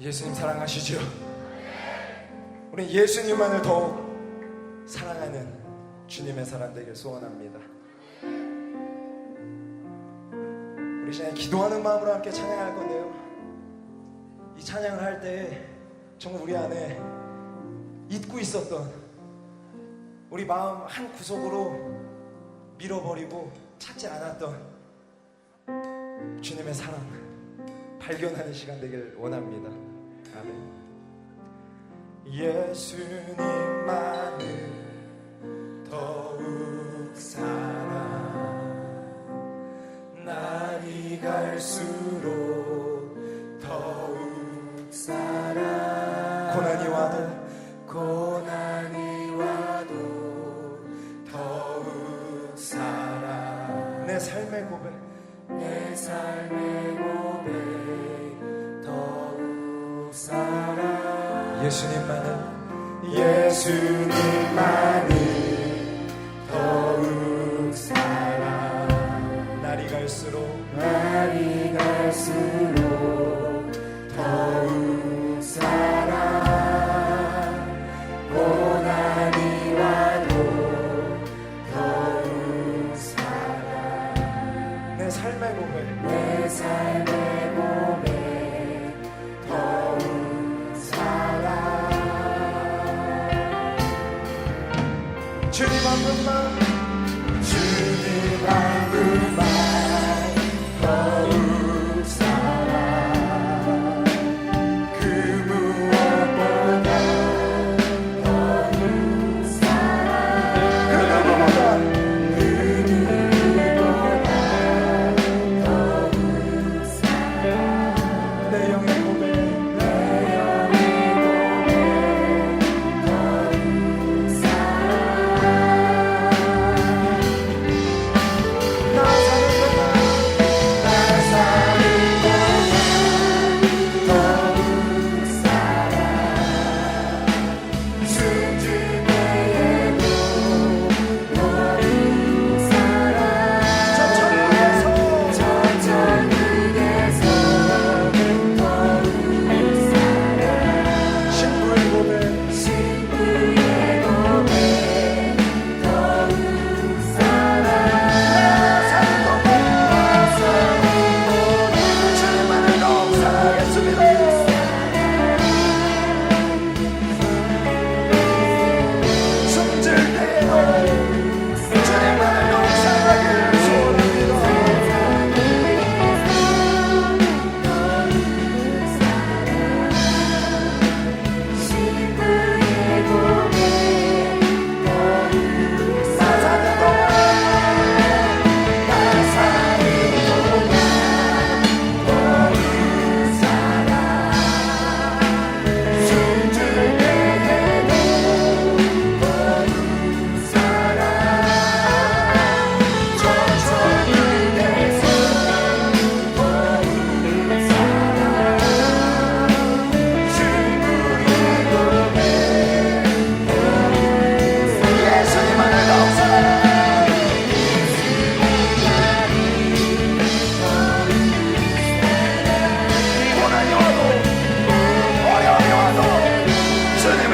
예수님 사랑하시죠? 우리 예수님만을 더욱 사랑하는 주님의 사람 되길 소원합니다. 우리 시간에 기도하는 마음으로 함께 찬양할 건데요. 이 찬양을 할 때 정말 우리 안에 잊고 있었던 우리 마음 한 구석으로 밀어버리고 찾지 않았던 주님의 사랑 발견하는 시간 되길 원합니다. 아멘. 예수님만을 더욱 사랑 날이 갈수록 더욱 사랑 고난이 와도 고난이 와도 더욱 사랑 내 삶의 고백 내 삶의 예수님만을 예수님만을 더욱 사랑 날이 갈수록 날이 갈수록 더욱 사랑 고난이 와도 더욱 사랑 내 삶의 고백 내 삶의 고백 주님 한 분만 주님 한 분만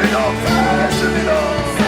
it up, messing it.